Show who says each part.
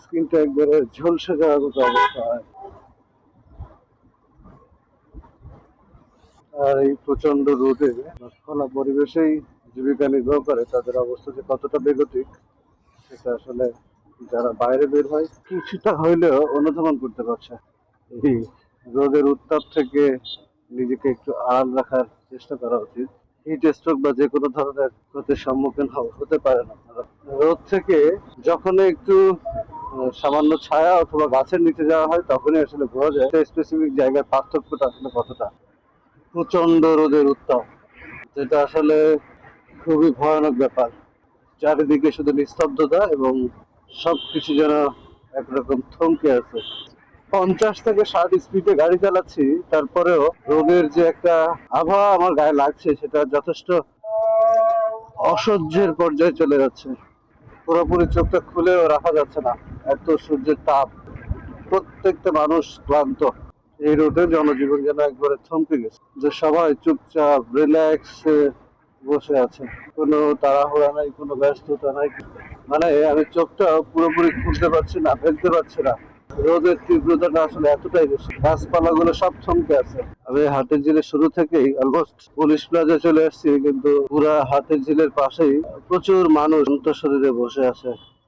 Speaker 1: স্কিনটা একবারে ঝলসে যাওয়ার মতো অবস্থা হয়। আর এই প্রচণ্ড রোদে খোলা পরিবেশেই জীবিকা নির্বাহ করে, তাদের অবস্থা যে কতটা বেগতিক, সেটা আসলে যারা বাইরে বের হয়, কিছুটা হইলেও অনুধাবন করতে পারছে। এই রোদের উত্তাপ থেকে নিজেকে একটু আড়াল রাখার চেষ্টা করা উচিত। হিট স্ট্রোক বা যে কোনো ধরনের ক্ষতির সম্মুখীন হতে পারে না রোদ থেকে যখন একটু সামান্য ছায়া অথবা গাছের নিচে যাওয়া হয়, তখনই আসলে বোঝা যায় স্পেসিফিক জায়গার পার্থক্যটা আসলে কতটা। প্রচণ্ড রোদের উত্তাপ। যেটা আসলে খুবই ভয়ানক ব্যাপার। চারিদিকে শুধু নিস্তব্ধতা এবং সবকিছু যেন একরকম থমকে আছে। পঞ্চাশ থেকে ষাট স্পিডে গাড়ি চালাচ্ছি, তারপরেও রোগের যে একটা আবহাওয়া আমার গায়ে লাগছে, সেটা যথেষ্ট অসহ্যের পর্যায়ে চলে যাচ্ছে। পুরোপুরি চোখটা খুলেও রাখা যাচ্ছে না। এত সূর্যের তাপ, প্রত্যেকটা মানুষ ক্লান্ত। এই রোদে জনজীবন যেন একবারে থমকে গেছে। যে সবাই চুপচাপ রিল্যাক্স বসে আছে। কোনো তাড়াহুড়া নাই, কোনো ব্যস্ততা নাই। মানে আমি চোখটা পুরোপুরি খুলতে পারছি না, ফেলতে পারছি না। রোদের তীব্রতাটা আসলে এতটাই বেশি। গাছপালা গুলো সব থমকে আছে। আমি হাটের ঝিলের শুরু থেকেই অলমোস্ট পুলিশ প্লাজা চলে আসছি কিন্তু পুরা হাটের ঝিলের পাশেই প্রচুর মানুষ শরীরে বসে আছে।